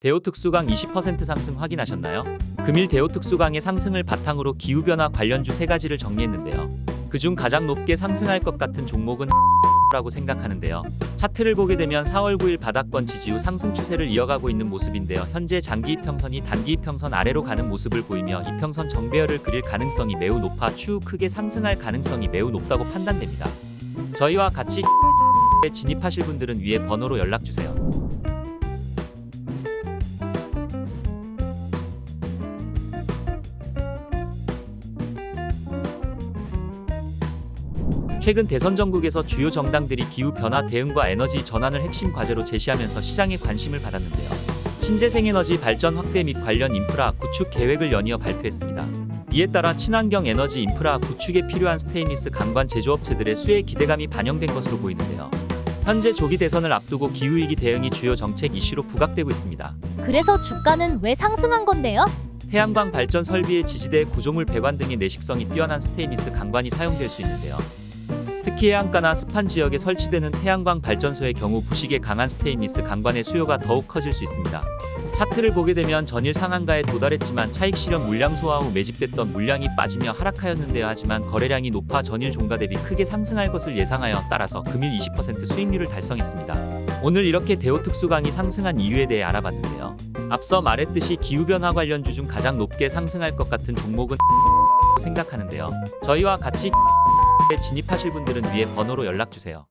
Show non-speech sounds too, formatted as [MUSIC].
대우 특수강 20% 상승 확인하셨나요? 금일 대우 특수강의 상승을 바탕으로 기후변화 관련주 세 가지를 정리했는데요. 그중 가장 높게 상승할 것 같은 종목은 [LAUGHS] 라고 생각하는데요. 차트를 보게 되면 4월 9일 바닥권 지지 후 상승 추세를 이어가고 있는 모습인데요. 현재 장기 이평선이 단기 이평선 아래로 가는 모습을 보이며 이평선 정배열을 그릴 가능성이 매우 높아 추후 크게 상승할 가능성이 매우 높다고 판단됩니다. 저희와 같이 에 [LAUGHS] 진입하실 분들은 위에 번호로 연락 주세요. 최근 대선 전국에서 주요 정당들이 기후 변화 대응과 에너지 전환을 핵심 과제로 제시하면서 시장의 관심을 받았는데요. 신재생 에너지 발전 확대 및 관련 인프라 구축 계획을 연이어 발표했습니다. 이에 따라 친환경 에너지 인프라 구축에 필요한 스테인리스 강관 제조업체들의 수혜 기대감이 반영된 것으로 보이는데요. 현재 조기 대선을 앞두고 기후위기 대응이 주요 정책 이슈로 부각되고 있습니다. 그래서 주가는 왜 상승한 건데요? 태양광 발전 설비의 지지대 구조물 배관 등의 내식성이 뛰어난 스테인리스 강관이 사용될 수 있는데요. 특히 해안가나 습한 지역에 설치되는 태양광 발전소의 경우 부식에 강한 스테인리스 강관의 수요가 더욱 커질 수 있습니다. 차트를 보게 되면 전일 상한가에 도달했지만 차익 실현 물량 소화 후 매집됐던 물량이 빠지며 하락하였는데요. 하지만 거래량이 높아 전일 종가 대비 크게 상승할 것을 예상하여 따라서 금일 20% 수익률을 달성했습니다. 오늘 이렇게 대우 특수강이 상승한 이유에 대해 알아봤는데요. 앞서 말했듯이 기후변화 관련주 중 가장 높게 상승할 것 같은 종목은 [LAUGHS] 생각하는데요. 저희와 같이 에 [LAUGHS] 진입하실 분들은 위에 번호로 연락 주세요.